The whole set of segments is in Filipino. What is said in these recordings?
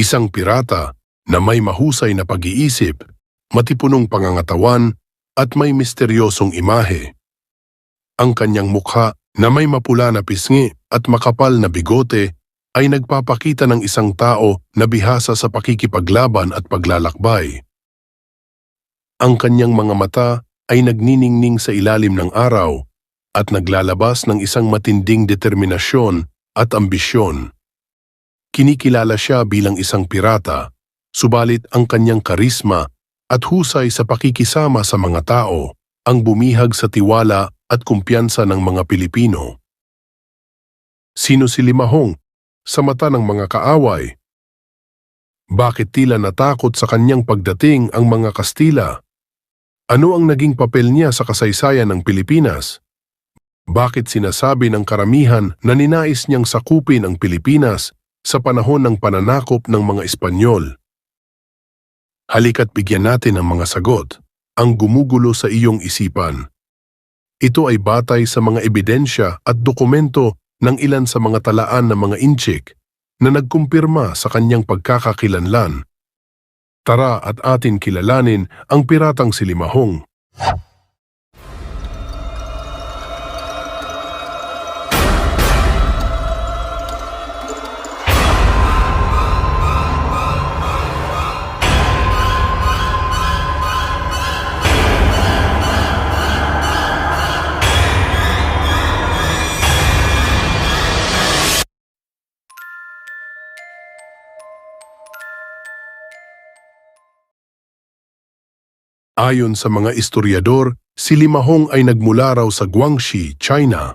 Isang pirata na may mahusay na pag-iisip, matipunong pangangatawan at may misteryosong imahe. Ang kanyang mukha na may mapula na pisngi at makapal na bigote ay nagpapakita ng isang tao na bihasa sa pakikipaglaban at paglalakbay. Ang kanyang mga mata ay nagniningning sa ilalim ng araw at naglalabas ng isang matinding determinasyon at ambisyon. Kinikilala siya bilang isang pirata, subalit ang kanyang karisma at husay sa pakikisama sa mga tao ang bumihag sa tiwala at kumpiyansa ng mga Pilipino. Sino si Limahong sa mata ng mga kaaway? Bakit tila natakot sa kanyang pagdating ang mga Kastila? Ano ang naging papel niya sa kasaysayan ng Pilipinas? Bakit sinasabi ng karamihan na ninais niyang sakupin ang Pilipinas sa panahon ng pananakop ng mga Espanyol? Halika't bigyan natin ng mga sagot, ang gumugulo sa iyong isipan. Ito ay batay sa mga ebidensya at dokumento ng ilan sa mga talaan ng mga inchik na nagkumpirma sa kanyang pagkakakilanlan. Tara at atin kilalanin ang piratang si Limahong. Ayon sa mga istoryador, si Limahong ay nagmula raw sa Guangxi, China.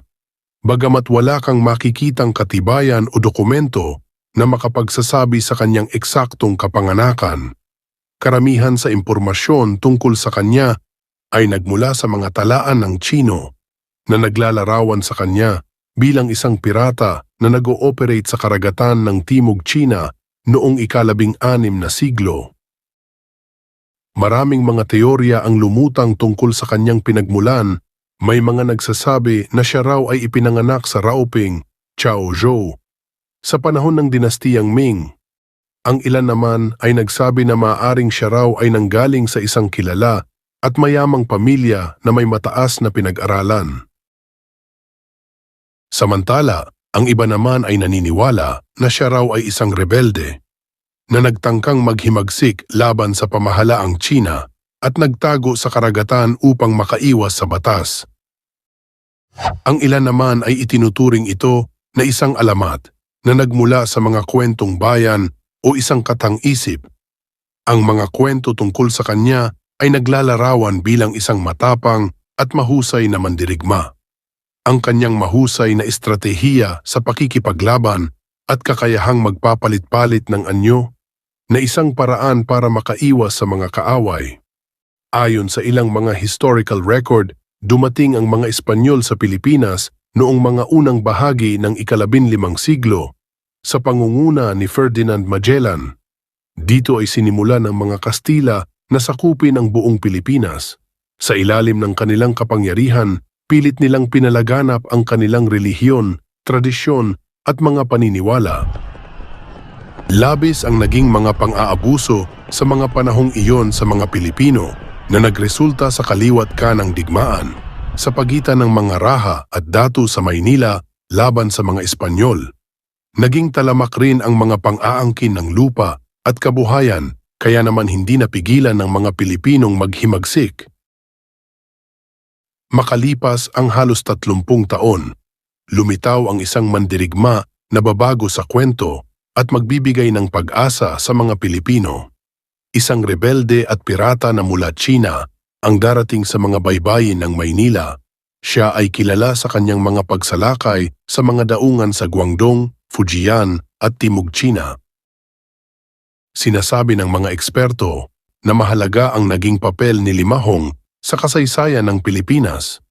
Bagamat wala kang makikitang katibayan o dokumento na makapagsasabi sa kanyang eksaktong kapanganakan. Karamihan sa impormasyon tungkol sa kanya ay nagmula sa mga talaan ng Chino na naglalarawan sa kanya bilang isang pirata na nag-ooperate sa karagatan ng Timog China noong ikalabing anim na siglo. Maraming mga teorya ang lumutang tungkol sa kanyang pinagmulan. May mga nagsasabi na siya raw ay ipinanganak sa Raoping, Chaozhou, sa panahon ng dinastiyang Ming. Ang ilan naman ay nagsabi na maaring siya raw ay nanggaling sa isang kilala at mayamang pamilya na may mataas na pinag-aralan. Samantala, ang iba naman ay naniniwala na siya raw ay isang rebelde na nagtangkang maghimagsik laban sa pamahalaang China at nagtago sa karagatan upang makaiwas sa batas. Ang ilan naman ay itinuturing ito na isang alamat na nagmula sa mga kwentong bayan o isang katang-isip. Ang mga kwento tungkol sa kanya ay naglalarawan bilang isang matapang at mahusay na mandirigma. Ang kanyang mahusay na estratehiya sa pakikipaglaban at kakayahang magpapalit-palit ng anyo na isang paraan para makaiwas sa mga kaaway. Ayon sa ilang mga historical record, dumating ang mga Espanyol sa Pilipinas noong mga unang bahagi ng ikalabinlimang siglo sa pangunguna ni Ferdinand Magellan. Dito ay sinimula ng mga Kastila na sakupin ang buong Pilipinas. Sa ilalim ng kanilang kapangyarihan, pilit nilang pinalaganap ang kanilang relihiyon, tradisyon at mga paniniwala. Labis ang naging mga pang-aabuso sa mga panahong iyon sa mga Pilipino na nagresulta sa kaliwat ka ng digmaan sa pagitan ng mga raha at datu sa Maynila laban sa mga Espanyol. Naging talamak rin ang mga pang-aangkin ng lupa at kabuhayan kaya naman hindi napigilan ng mga Pilipinong maghimagsik. Makalipas ang halos tatlumpung taon, lumitaw ang isang mandirigma na babago sa kwento at magbibigay ng pag-asa sa mga Pilipino. Isang rebelde at pirata na mula China ang darating sa mga baybayin ng Maynila. Siya ay kilala sa kanyang mga pagsalakay sa mga daungan sa Guangdong, Fujian at Timog China. Sinasabi ng mga eksperto na mahalaga ang naging papel ni Limahong sa kasaysayan ng Pilipinas.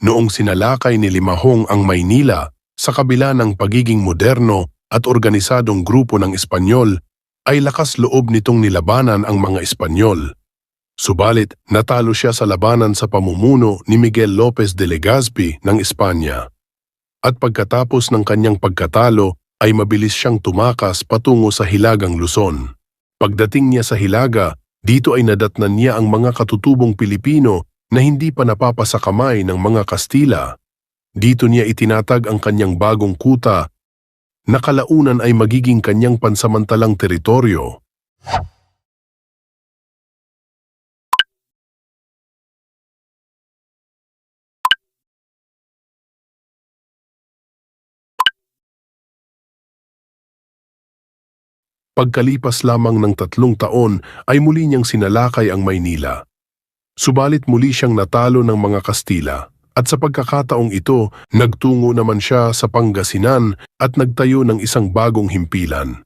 Noong sinalakay ni Limahong ang Maynila sa kabila ng pagiging moderno at organisadong grupo ng Espanyol ay lakas loob nitong nilabanan ang mga Espanyol. Subalit, natalo siya sa labanan sa pamumuno ni Miguel López de Legazpi ng Espanya. At pagkatapos ng kanyang pagkatalo ay mabilis siyang tumakas patungo sa Hilagang Luzon. Pagdating niya sa Hilaga, dito ay nadatnan niya ang mga katutubong Pilipino na hindi pa napapasa kamay ng mga Kastila. Dito niya itinatag ang kanyang bagong kuta na kalaunan ay magiging kanyang pansamantalang teritoryo. Pagkalipas lamang ng tatlong taon ay muli niyang sinalakay ang Maynila. Subalit muli siyang natalo ng mga Kastila at sa pagkakataong ito, nagtungo naman siya sa Pangasinan at nagtayo ng isang bagong himpilan.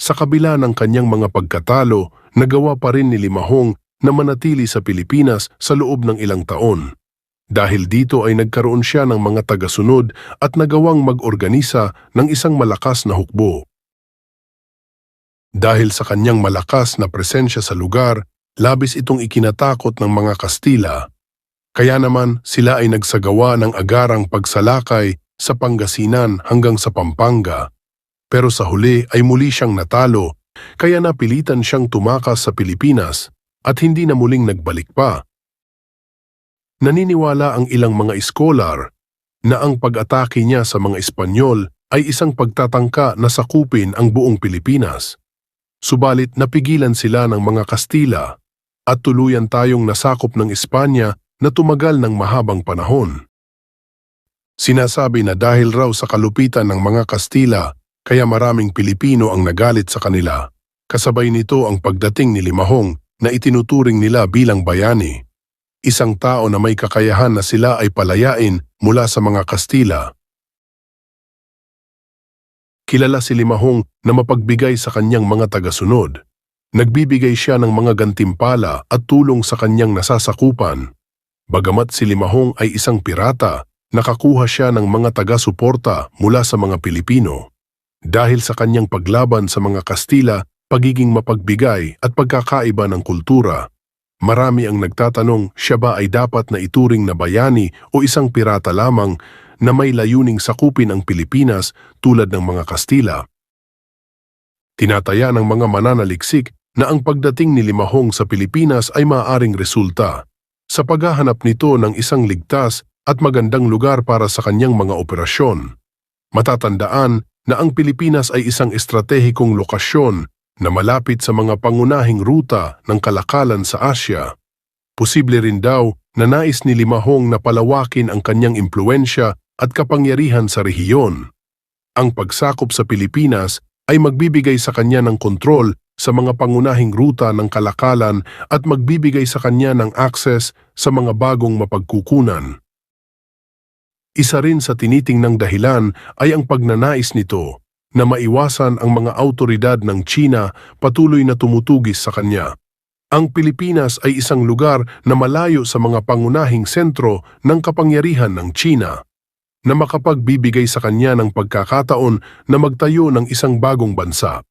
Sa kabila ng kanyang mga pagkatalo, nagawa pa rin ni Limahong na manatili sa Pilipinas sa loob ng ilang taon. Dahil dito ay nagkaroon siya ng mga tagasunod at nagawang mag-organisa ng isang malakas na hukbo. Dahil sa kanyang malakas na presensya sa lugar, labis itong ikinatakot ng mga Kastila. Kaya naman sila ay nagsagawa ng agarang pagsalakay sa Pangasinan hanggang sa Pampanga. Pero sa huli ay muli siyang natalo, kaya napilitan siyang tumakas sa Pilipinas at hindi na muling nagbalik pa. Naniniwala ang ilang mga iskolar na ang pag-atake niya sa mga Espanyol ay isang pagtatangka na sakupin ang buong Pilipinas. Subalit napigilan sila ng mga Kastila at tuluyan tayong nasakop ng Espanya na tumagal ng mahabang panahon. Sinasabi na dahil raw sa kalupitan ng mga Kastila kaya maraming Pilipino ang nagalit sa kanila. Kasabay nito ang pagdating ni Limahong na itinuturing nila bilang bayani. Isang tao na may kakayahan na sila ay palayain mula sa mga Kastila kilala si Limahong na mapagbigay sa kanyang mga tagasunod. Nagbibigay siya ng mga gantimpala at tulong sa kanyang nasasakupan. Bagamat si Limahong ay isang pirata, nakakuha siya ng mga taga-suporta mula sa mga Pilipino. Dahil sa kanyang paglaban sa mga Kastila, pagiging mapagbigay at pagkakaiba ng kultura, marami ang nagtatanong siya ba ay dapat na ituring na bayani o isang pirata lamang na may layuning sakupin ang Pilipinas tulad ng mga Kastila. Tinataya ng mga mananaliksik na ang pagdating ni Limahong sa Pilipinas ay maaaring resulta sa paghahanap nito ng isang ligtas at magandang lugar para sa kanyang mga operasyon. Matatandaan na ang Pilipinas ay isang estratehikong lokasyon na malapit sa mga pangunahing ruta ng kalakalan sa Asya. Posible rin daw na nais ni Limahong na palawakin ang kanyang impluensya at kapangyarihan sa rehiyon. Ang pagsakop sa Pilipinas ay magbibigay sa kanya ng kontrol sa mga pangunahing ruta ng kalakalan at magbibigay sa kanya ng akses sa mga bagong mapagkukunan. Isa rin sa tinitingnang dahilan ay ang pagnanais nito na maiwasan ang mga autoridad ng China patuloy na tumutugis sa kanya. Ang Pilipinas ay isang lugar na malayo sa mga pangunahing sentro ng kapangyarihan ng China na makapagbibigay sa kanya ng pagkakataon na magtayo ng isang bagong bansa.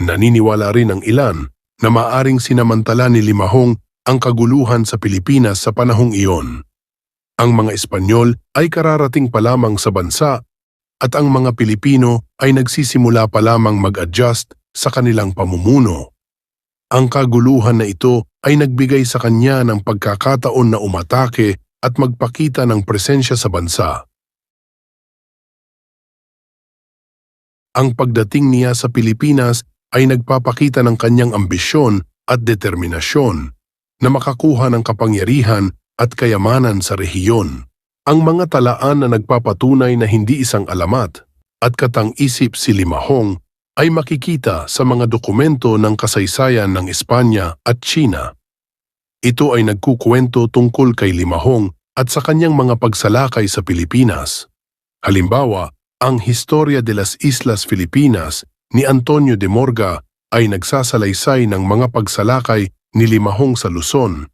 Naniniwala rin ang ilan na maaring sinamantala ni Limahong ang kaguluhan sa Pilipinas sa panahong iyon. Ang mga Espanyol ay kararating pa lamang sa bansa at ang mga Pilipino ay nagsisimula pa lamang mag-adjust sa kanilang pamumuno. Ang kaguluhan na ito ay nagbigay sa kanya ng pagkakataon na umatake at magpakita ng presensya sa bansa. Ang pagdating niya sa Pilipinas ay nagpapakita ng kanyang ambisyon at determinasyon na makakuha ng kapangyarihan at kayamanan sa rehiyon. Ang mga talaan na nagpapatunay na hindi isang alamat at katang-isip si Limahong ay makikita sa mga dokumento ng kasaysayan ng Espanya at China. Ito ay nagkukwento tungkol kay Limahong at sa kanyang mga pagsalakay sa Pilipinas. Halimbawa, ang Historia de las Islas Filipinas ni Antonio de Morga ay nagsasalaysay ng mga pagsalakay ni Limahong sa Luzon.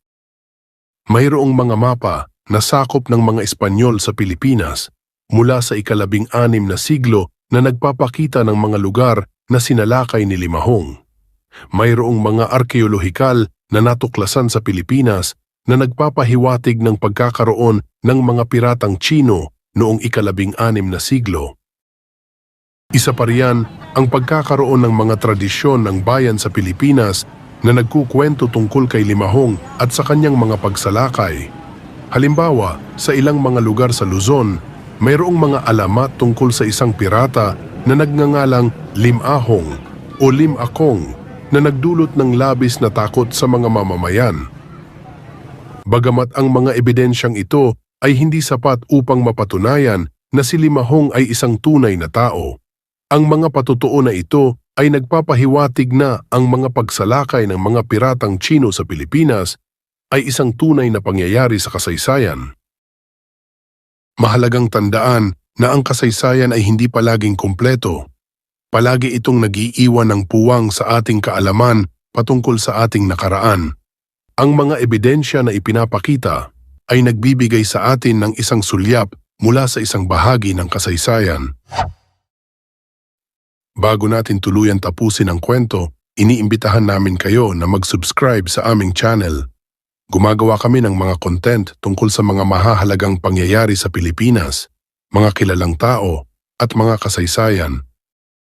Mayroong mga mapa na sakop ng mga Espanyol sa Pilipinas mula sa ikalabing anim na siglo na nagpapakita ng mga lugar na sinalakay ni Limahong. Mayroong mga arkeolohikal na natuklasan sa Pilipinas na nagpapahiwatig ng pagkakaroon ng mga piratang Chino noong ikalabing anim na siglo. Isa pa riyan ang pagkakaroon ng mga tradisyon ng bayan sa Pilipinas na nagkukwento tungkol kay Limahong at sa kanyang mga pagsalakay. Halimbawa, sa ilang mga lugar sa Luzon, mayroong mga alamat tungkol sa isang pirata na nagngangalang Limahong o Limakong na nagdulot ng labis na takot sa mga mamamayan. Bagamat ang mga ebidensyang ito ay hindi sapat upang mapatunayan na si Limahong ay isang tunay na tao. Ang mga patutuo na ito ay nagpapahiwatig na ang mga pagsalakay ng mga piratang Chino sa Pilipinas ay isang tunay na pangyayari sa kasaysayan. Mahalagang tandaan na ang kasaysayan ay hindi palaging kumpleto. Palagi itong nag-iiwan ng puwang sa ating kaalaman patungkol sa ating nakaraan. Ang mga ebidensya na ipinapakita ay nagbibigay sa atin ng isang sulyap mula sa isang bahagi ng kasaysayan. Bago natin tuluyan tapusin ang kwento, iniimbitahan namin kayo na mag-subscribe sa aming channel. Gumagawa kami ng mga content tungkol sa mga mahahalagang pangyayari sa Pilipinas, mga kilalang tao, at mga kasaysayan.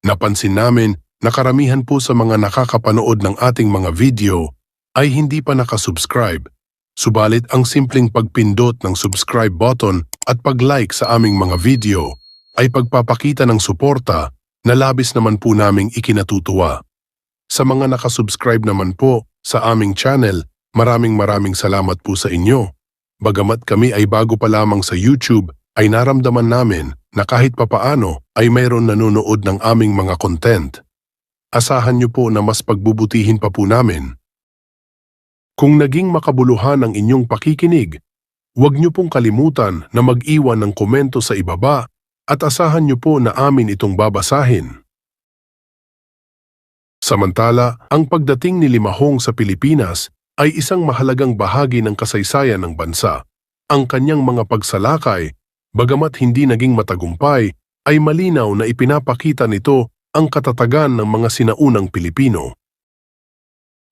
Napansin namin na karamihan po sa mga nakakapanood ng ating mga video ay hindi pa nakasubscribe. Subalit ang simpleng pagpindot ng subscribe button at pag-like sa aming mga video ay pagpapakita ng suporta na labis naman po naming ikinatutuwa. Sa mga nakasubscribe naman po sa aming channel, maraming maraming salamat po sa inyo. Bagamat kami ay bago pa lamang sa YouTube, ay naramdaman namin na kahit papaano ay mayroon nanonood ng aming mga content. Asahan niyo po na mas pagbubutihin pa po namin. Kung naging makabuluhan ang inyong pakikinig, huwag niyo pong kalimutan na mag-iwan ng komento sa ibaba at asahan niyo po na amin itong babasahin. Samantala, ang pagdating ni Limahong sa Pilipinas ay isang mahalagang bahagi ng kasaysayan ng bansa. Ang kanyang mga pagsalakay, bagamat hindi naging matagumpay, ay malinaw na ipinapakita nito ang katatagan ng mga sinaunang Pilipino.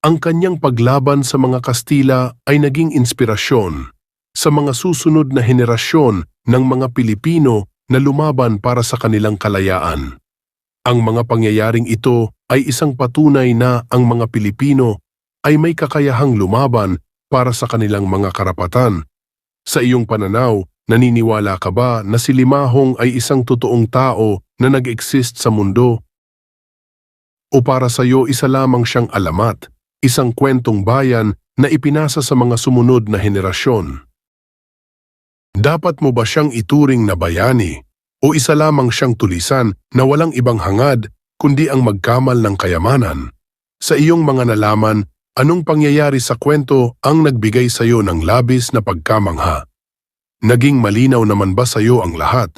Ang kanyang paglaban sa mga Kastila ay naging inspirasyon sa mga susunod na henerasyon ng mga Pilipino na lumaban para sa kanilang kalayaan. Ang mga pangyayaring ito ay isang patunay na ang mga Pilipino ay may kakayahang lumaban para sa kanilang mga karapatan. Sa iyong pananaw, naniniwala ka ba na si Limahong ay isang totoong tao na nag-exist sa mundo? O para sa iyo isa lamang siyang alamat, isang kwentong bayan na ipinasa sa mga sumunod na henerasyon? Dapat mo ba siyang ituring na bayani o isa lamang siyang tulisan na walang ibang hangad kundi ang magkamal ng kayamanan? Sa iyong mga nalaman, anong pangyayari sa kwento ang nagbigay sa iyo ng labis na pagkamangha? Naging malinaw naman ba sa iyo ang lahat?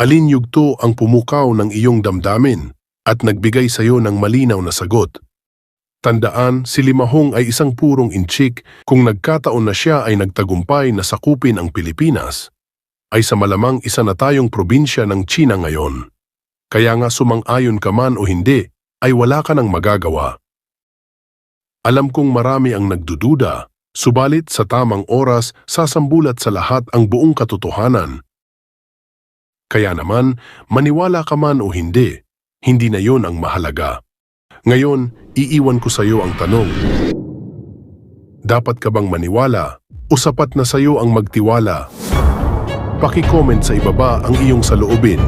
Alin yugto ang pumukaw ng iyong damdamin at nagbigay sa iyo ng malinaw na sagot? Tandaan, si Limahong ay isang purong inchik kung nagkataon na siya ay nagtagumpay na sakupin ang Pilipinas. Ay sa malamang isa na tayong probinsya ng China ngayon. Kaya nga sumang-ayon ka man o hindi, ay wala ka nang magagawa. Alam kong marami ang nagdududa, subalit sa tamang oras sasambulat sa lahat ang buong katotohanan. Kaya naman, maniwala ka man o hindi, hindi na yon ang mahalaga. Ngayon, iiwan ko sa iyo ang tanong. Dapat ka bang maniwala o sapat na sa iyo ang magtiwala? Paki-comment sa ibaba ang iyong saloobin.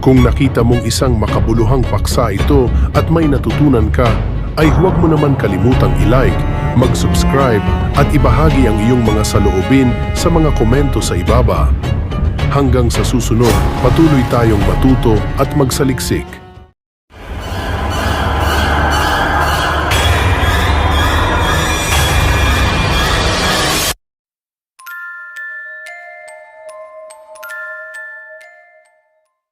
Kung nakita mong isang makabuluhang paksa ito at may natutunan ka, ay huwag mo naman kalimutang i-like, mag-subscribe at ibahagi ang iyong mga saloobin sa mga komento sa ibaba. Hanggang sa susunod, patuloy tayong matuto at magsaliksik.